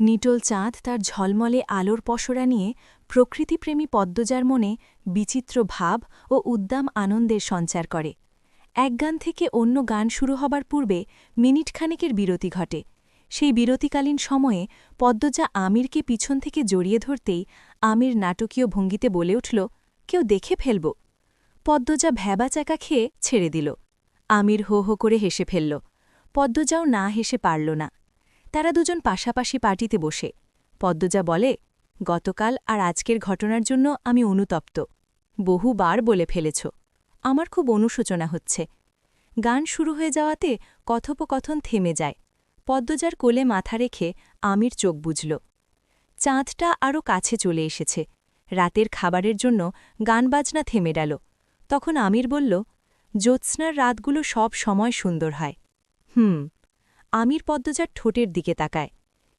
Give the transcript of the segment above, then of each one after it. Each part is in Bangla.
নিটোল চাঁদ তার ঝলমলে আলোর পসরা নিয়ে প্রকৃতিপ্রেমী পদ্মজার মনে বিচিত্র ভাব ও উদ্দাম আনন্দের সঞ্চার করে। এক গান থেকে অন্য গান শুরু হবার পূর্বে মিনিটখানেকের বিরতি ঘটে। সেই বিরতিকালীন সময়ে পদ্মজা আমিরকে পিছন থেকে জড়িয়ে ধরতেই আমির নাটকীয় ভঙ্গিতে বলে উঠল, কেউ দেখে ফেলব। পদ্মজা ভ্যাবা চাকা খেয়ে ছেড়ে দিল। আমির হো হো করে হেসে ফেলল। পদ্মজাও না হেসে পারল না। তারা দুজন পাশাপাশি পার্টিতে বসে। পদ্মজা বলে, গতকাল আর আজকের ঘটনার জন্য আমি অনুতপ্ত। বহুবার বলে ফেলেছ। আমার খুব অনুশোচনা হচ্ছে। গান শুরু হয়ে যাওয়াতে কথোপকথন থেমে যায়। পদ্মজার কোলে মাথা রেখে আমির চোখ বুঝল চাঁদটা আরও কাছে চলে এসেছে। রাতের খাবারের জন্য গানবাজনা থেমে গেল। তখন আমির বলল, জ্যোৎস্নার রাতগুলো সব সময় সুন্দর হয়। হুম আমির পদ্মজার ঠোঁটের দিকে তাকায়।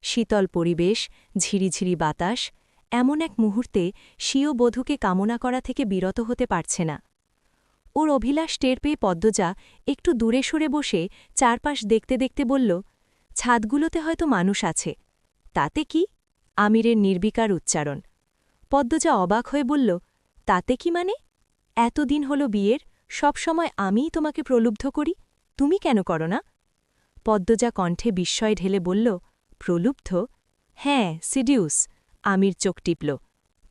শীতল পরিবেশ, ঝিরিঝিরি বাতাস, এমন এক মুহূর্তে স্বীয় বধূকে কামনা করা থেকে বিরত হতে পারছে না। ওর অভিলাষ টের পেয়ে পদ্মজা একটু দূরে সরে বসে চারপাশ দেখতে দেখতে বলল, ছাদগুলোতে হয়তো মানুষ আছে। তাতে কি? আমিরের নির্বিকার উচ্চারণ। পদ্মজা অবাক হয়ে বলল, তাতে কি মানে? এতদিন হল বিয়ের, সবসময় আমিই তোমাকে প্রলুব্ধ করি। তুমি কেন করো না? পদ্মজা কণ্ঠে বিস্ময় ঢেলে বলল, প্রলুব্ধ? হ্যাঁ সিডিউস। আমির চোখ টিপল।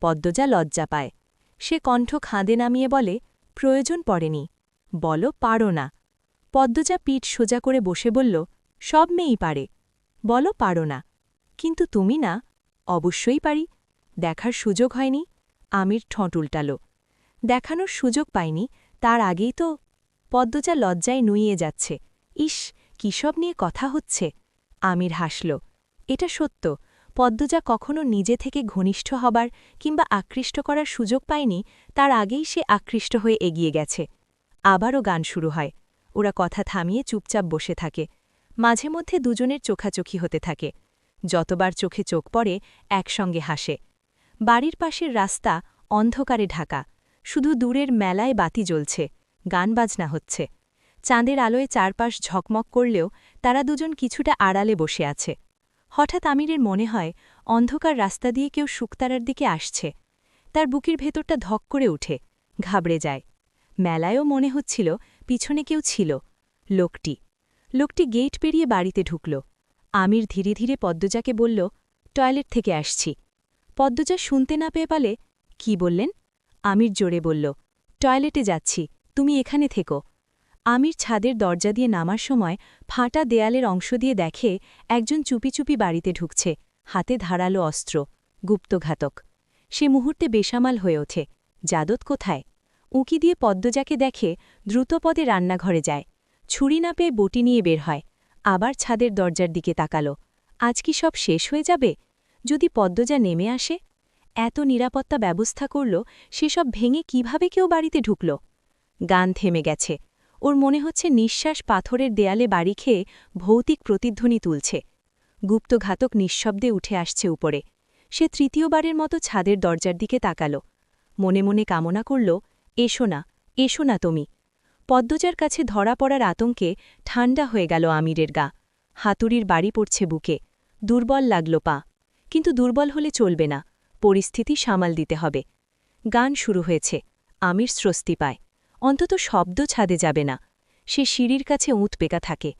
পদ্মজা লজ্জা পায়। সে কণ্ঠ খাঁদে নামিয়ে বলে, প্রয়োজন পড়েনি। বলো, পারো না। পদ্মজা পিঠ সোজা করে বসে বলল, সব মেয়েই পারে। বলো, পারো না। কিন্তু তুমি না? অবশ্যই পারি। দেখার সুযোগ হয়নি? আমির ঠোঁট উল্টাল। দেখানোর সুযোগ পাইনি। তার আগেই তো পদ্মজা লজ্জায় নুইয়ে যাচ্ছে। ইস কিসব নিয়ে কথা হচ্ছে? আমির হাসল, এটা সত্য, পদ্মজা কখনো নিজে থেকে ঘনিষ্ঠ হবার কিংবা আকৃষ্ট করার সুযোগ পায়নি, তার আগেই সে আকৃষ্ট হয়ে এগিয়ে গেছে। আবারও গান শুরু হয়, ওরা কথা থামিয়ে চুপচাপ বসে থাকে, মাঝে মধ্যে দুজনের চোখাচোখি হতে থাকে, যতবার চোখে চোখ পড়ে একসঙ্গে হাসে। বাড়ির পাশের রাস্তা অন্ধকারে ঢাকা, শুধু দূরের মেলায় বাতি জ্বলছে গান বাজনা হচ্ছে। চাঁদের আলোয় চারপাশ ঝকমক করলেও তারা দুজন কিছুটা আড়ালে বসে আছে। হঠাৎ আমিরের মনে হয়, অন্ধকার রাস্তা দিয়ে কেউ শুকতারার দিকে আসছে। তার বুকের ভেতরটা ধক করে উঠে ঘাবড়ে যায়। মেলায়ও মনে হচ্ছিল পিছনে কেউ ছিল, লোকটি। লোকটি গেট পেরিয়ে বাড়িতে ঢুকল। আমির ধীরে ধীরে পদ্মজাকে বলল, টয়লেট থেকে আসছি। পদ্মজা শুনতে না পেয়ে পালে, কি বললেন? আমির জোরে বলল, টয়লেটে যাচ্ছি, তুমি এখানে থেকো। আমির ছাদের দরজা দিয়ে নামার সময় ফাটা দেয়ালের অংশ দিয়ে দেখে একজন চুপি চুপি বাড়িতে ঢুকছে, হাতে ধারালো অস্ত্র গুপ্তঘাতক সে মুহূর্তে বেসামাল হয়ে ওঠে, যাদত কোথায়? উঁকি দিয়ে পদ্মজাকে দেখে দ্রুতপদে রান্নাঘরে যায়। ছুরি না পেয়ে বটি নিয়ে বের হয়, আবার ছাদের দরজার দিকে তাকালো। আজ কি সব শেষ হয়ে যাবে? যদি পদ্মজা নেমে আসে? এত নিরাপত্তা ব্যবস্থা করল, সেসব ভেঙে কীভাবে কেউ বাড়িতে ঢুকল? গান থেমে গেছে ওর মনে হচ্ছে নিঃশ্বাস পাথরের দেয়ালে বাড়ি খেয়ে ভৌতিক প্রতিধ্বনি তুলছে। গুপ্তঘাতক নিঃশব্দে উঠে আসছে উপরে। সে তৃতীয়বারের মতো ছাদের দরজার দিকে তাকাল। মনে মনে কামনা করল, এসো না এসো না তুমি। পদ্মজার কাছে ধরা পড়ার আতঙ্কে ঠান্ডা হয়ে গেল আমিরের গা। হাতুড়ির বাড়ি পড়ছে বুকে। দুর্বল লাগল পা। কিন্তু দুর্বল হলে চলবে না। পরিস্থিতি সামাল দিতে হবে। গান শুরু হয়েছে। আমির স্রস্তি পায়। অন্তত শব্দ ছাদে যাবে না। সে সিঁড়ির কাছে উঁত পেকা থাকে।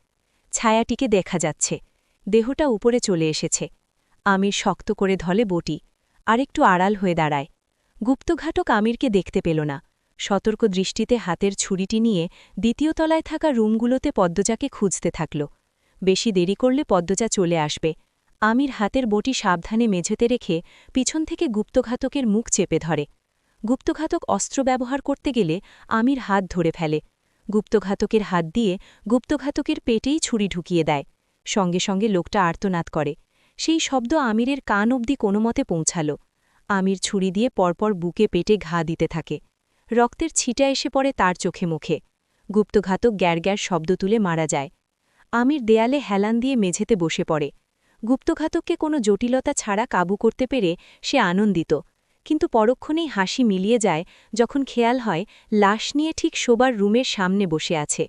ছায়াটিকে দেখা যাচ্ছে। দেহটা উপরে চলে এসেছে। আমির শক্ত করে ধলে বটি। আরেকটু আড়াল হয়ে দাঁড়ায়। গুপ্তঘাটক আমিরকে দেখতে পেল না। সতর্ক দৃষ্টিতে হাতের ছুরিটি নিয়ে দ্বিতীয় তলায় থাকা রুমগুলোতে পদ্মজাকে খুঁজতে থাকল। বেশি দেরি করলে পদ্মজা চলে আসবে। আমির হাতের বটি সাবধানে মেঝেতে রেখে পিছন থেকে গুপ্তঘাতকের মুখ চেপে ধরে। গুপ্তঘাতক অস্ত্র ব্যবহার করতে গেলে আমির হাত ধরে ফেলে। গুপ্তঘাতকের হাত দিয়ে গুপ্তঘাতকের পেটেই ছুরি ঢুকিয়ে দেয়। সঙ্গে সঙ্গে লোকটা আর্তনাদ করে। সেই শব্দ আমিরের কান অবধি কোনো মতে পৌঁছাল। আমির ছুরি দিয়ে পরপর বুকে পেটে ঘা দিতে থাকে। রক্তের ছিটা এসে পড়ে তার চোখে মুখে। গুপ্তঘাতক গ্যার গ্যার শব্দ তুলে মারা যায়। আমির দেয়ালে হেলান দিয়ে মেঝেতে বসে পড়ে। গুপ্তঘাতককে কোনো জটিলতা ছাড়া কাবু করতে পেরে সে আনন্দিত। কিন্তু পরক্ষণেই হাসি মিলিয়ে যায় যখন খেয়াল হয়, লাশ নিয়ে ঠিক শোবার রুমের সামনে বসে আছে।